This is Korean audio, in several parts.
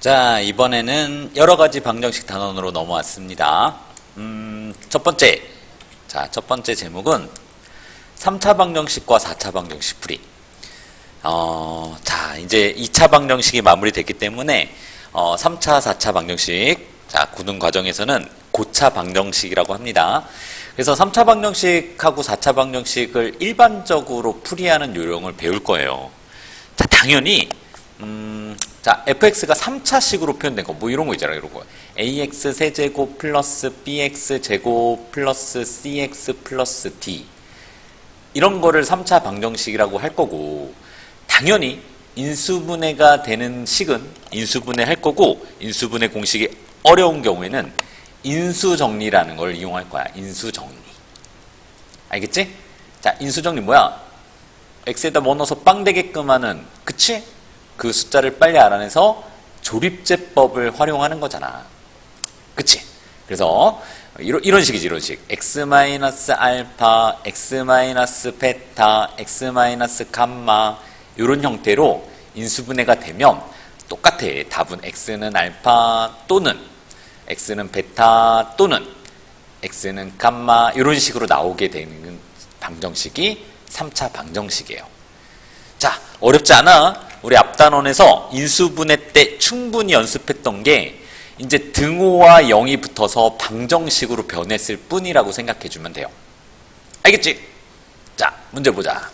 자, 이번에는 여러 가지 방정식 단원으로 넘어왔습니다. 음, 첫 번째. 자, 첫 번째 제목은 3차 방정식과 4차 방정식 풀이. 어, 자, 이제 2차 방정식이 마무리됐기 때문에 어, 3차, 4차 방정식 자, 구능 과정에서는 고차 방정식이라고 합니다. 그래서 3차 방정식하고 4차 방정식을 일반적으로 풀이하는 요령을 배울 거예요. 자, 당연히 음, 자, fx가 3차식으로 표현된 거, 뭐 이런 거 있잖아요, 이런 거. ax 세제곱 플러스 bx 제곱 플러스 cx 플러스 d. 이런 거를 3차 방정식이라고 할 거고, 당연히 인수분해가 되는 식은 인수분해 할 거고, 인수분해 공식이 어려운 경우에는 인수정리라는 걸 이용할 거야. 인수정리. 알겠지? 자, 인수정리 뭐야? x에다 뭐 넣어서 빵 되게끔 하는, 그치? 그 숫자를 빨리 알아내서 조립제법을 활용하는 거잖아. 그치? 그래서 이런, 이런 식이지, 이런 식. x 마이너스 알파, x 마이너스 베타, x 마이너스 감마 이런 형태로 인수분해가 되면 똑같아. 답은 x는 알파 또는 x는 베타 또는 x는 감마 이런 식으로 나오게 되는 방정식이 3차 방정식이에요. 자, 어렵지 않아. 우리 앞단원에서 인수분해 때 충분히 연습했던 게 이제 등호와 0이 붙어서 방정식으로 변했을 뿐이라고 생각해 주면 돼요. 알겠지? 자, 문제 보자.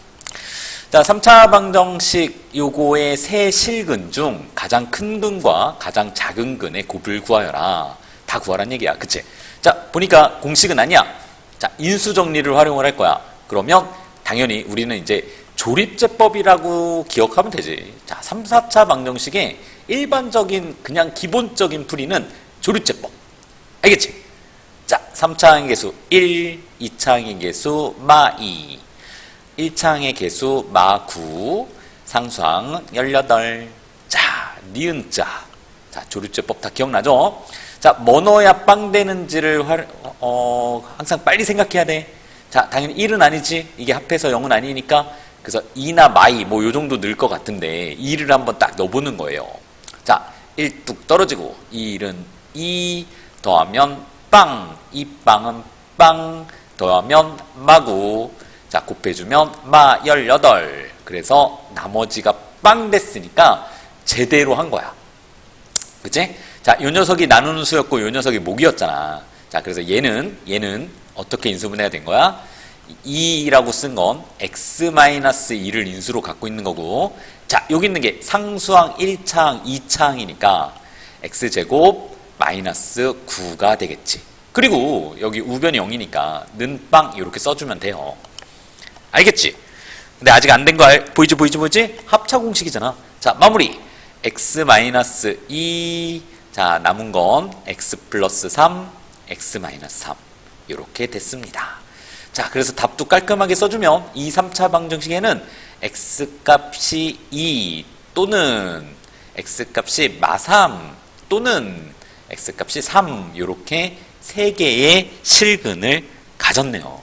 자, 3차 방정식 요거의 세 실근 중 가장 큰 근과 가장 작은 근의 곱을 구하여라. 다 구하란 얘기야. 그치? 자, 보니까 공식은 아니야. 자, 인수 정리를 활용을 할 거야. 그러면 당연히 우리는 이제 조립제법이라고 기억하면 되지. 자, 3, 4차 방정식의 일반적인 그냥 기본적인 풀이는 조립제법. 알겠지? 자, 3차항의 개수 1, 2차항의 개수 마 2, 1차 항의 개수 마 9, 상수항 18. 자, 니은 자. 자, 조립제법 다 기억나죠? 자, 뭐 넣어야 빵 되는지를 활, 어, 항상 빨리 생각해야 돼. 자, 당연히 1은 아니지. 이게 합해서 0은 아니니까. 그래서 2나 마이 뭐 요 정도 늘 것 같은데 2를 한번 딱 넣어보는 거예요. 자, 1 뚝 떨어지고 2은 2 더하면 빵. 이 빵은 빵 더하면 마구. 자, 곱해주면 마 18. 그래서 나머지가 빵 됐으니까 제대로 한 거야. 그치? 자, 요 녀석이 나누는 수였고 요 녀석이 목이었잖아. 자, 그래서 얘는 얘는 어떻게 인수분해가 된 거야? 2라고 쓴 건 x-2를 인수로 갖고 있는 거고 자, 여기 있는 게 상수항 1차항, 2차항이니까 x제곱 마이너스 9가 되겠지. 그리고 여기 우변이 0이니까 는빵 이렇게 써주면 돼요. 알겠지? 근데 아직 안 된 거 보이지 보이지 보이지? 합차 공식이잖아. 자, 마무리. x-2 자, 남은 건 x 플러스 3, x-3 이렇게 됐습니다. 자, 그래서 답도 깔끔하게 써주면 이 3차 방정식에는 x값이 2 또는 x값이 마3 또는 x값이 3 이렇게 세 개의 실근을 가졌네요.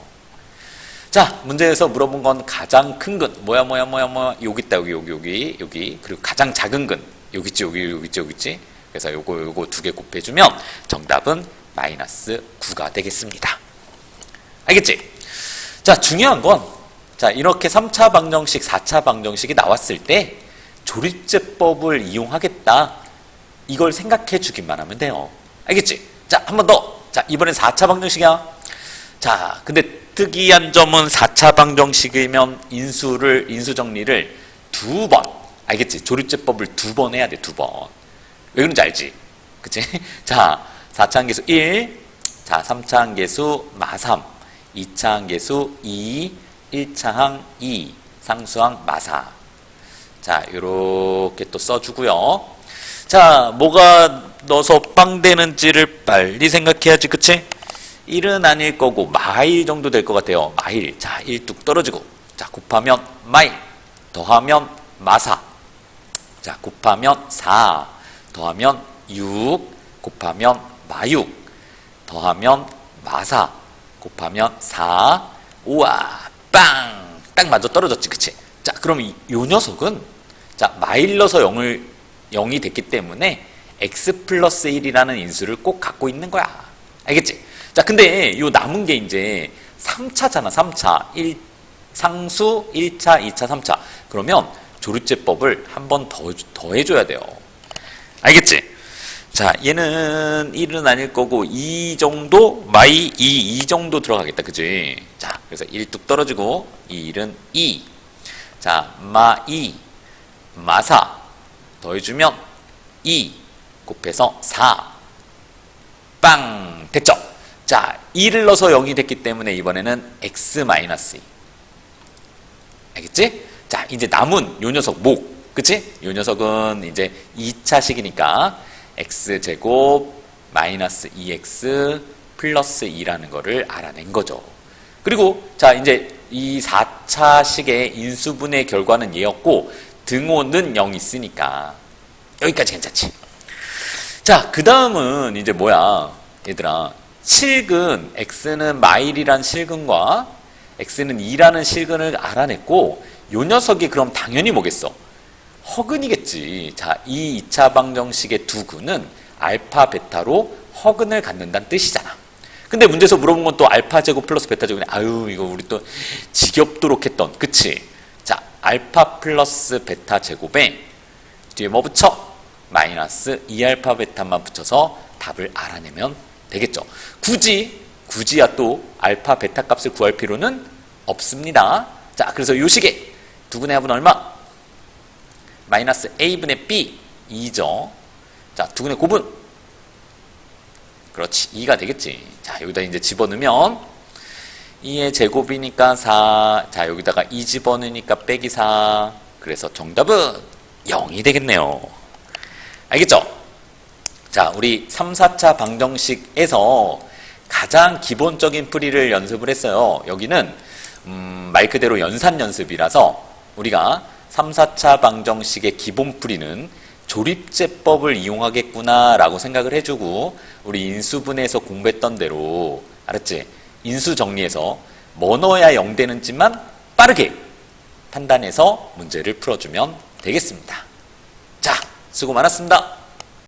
자, 문제에서 물어본 건 가장 큰 근. 뭐야, 뭐야, 뭐야, 뭐야. 여기 있다, 여기, 여기, 여기, 여기. 그리고 가장 작은 근. 여기 있지, 여기, 여기 있지, 여기 있지. 그래서 요거, 요거 두 개 곱해주면 정답은 마이너스 9가 되겠습니다. 알겠지? 자, 중요한 건, 자, 이렇게 3차 방정식, 4차 방정식이 나왔을 때 조립제법을 이용하겠다. 이걸 생각해 주기만 하면 돼요. 알겠지? 자, 한 번 더. 자, 이번엔 4차 방정식이야. 자, 근데 특이한 점은 4차 방정식이면 인수를, 인수 정리를 두 번. 알겠지? 조립제법을 두 번 해야 돼, 두 번. 왜 그런지 알지? 그치? 자, 4차 한계수 1, 자, 3차 한계수 마3, 2차 한계수 2, 1차 항 2, 상수항 마4. 자, 요렇게 또 써주고요. 자, 뭐가 넣어서 빵 되는지를 빨리 생각해야지, 그치? 1은 아닐 거고 마일 정도 될 것 같아요. 마일. 자, 1뚝 떨어지고. 자, 곱하면 마일. 더하면 마사. 자, 곱하면 4. 더하면 6. 곱하면 마육. 더하면 마사. 곱하면 4. 우와, 빵. 딱 맞아 떨어졌지, 그치? 자, 그럼 이, 요 녀석은 자, 마일 넣어서 0을 0이 됐기 때문에 x 플러스 1이라는 인수를 꼭 갖고 있는 거야. 알겠지? 자, 근데 요 남은 게 이제 3차잖아, 3차. 1, 상수 1차, 2차, 3차. 그러면 조류제법을 한 번 더, 더 해줘야 돼요. 알겠지? 자, 얘는 1은 아닐 거고 2 정도, 마이 2, 2 정도 들어가겠다. 그지? 자, 그래서 1뚝 떨어지고 이 1은 2. 자, 마 2, 마4 더해주면 2 곱해서 4. 빵! 됐죠? 자, 2를 넣어서 0이 됐기 때문에 이번에는 x 마이너스 2. 알겠지? 자, 이제 남은 요 녀석 목. 그치? 요 녀석은 이제 2차식이니까 x제곱 마이너스 2x 플러스 2라는 거를 알아낸 거죠. 그리고 자, 이제 이 4차식의 인수분해 결과는 얘였고 등호는 0 있으니까 여기까지 괜찮지? 자, 그 다음은 이제 뭐야, 얘들아. 실근, x는 마일이란 실근과 x는 2라는 실근을 알아냈고, 요 녀석이 그럼 당연히 뭐겠어? 허근이겠지. 자, 이 2차 방정식의 두 근은 알파, 베타로 허근을 갖는다는 뜻이잖아. 근데 문제에서 물어본 건 또 알파 제곱 플러스 베타 제곱이 아유, 이거 우리 또 지겹도록 했던, 그치? 자, 알파 플러스 베타 제곱에 뒤에 뭐 붙여? 마이너스 2알파 베타만 붙여서 답을 알아내면 되겠죠. 굳이 굳이야 또 알파 베타 값을 구할 필요는 없습니다. 자, 그래서 요 식에 두분의 합은 얼마? 마이너스 a분의 b 2죠. 자, 두분의 곱은 그렇지 2가 되겠지. 자, 여기다 이제 집어넣으면 2의 제곱이니까 4. 자, 여기다가 2 집어넣으니까 빼기 4. 그래서 정답은 0이 되겠네요. 알겠죠? 자, 우리 3, 4차 방정식에서 가장 기본적인 풀이를 연습을 했어요. 여기는 음, 말 그대로 연산 연습이라서 우리가 3, 4차 방정식의 기본 풀이는 조립제법을 이용하겠구나라고 생각을 해주고 우리 인수분해에서 공부했던 대로 알았지? 인수 정리해서 뭐 넣어야 0 되는지만 빠르게 판단해서 문제를 풀어주면 되겠습니다. 자, 수고 많았습니다.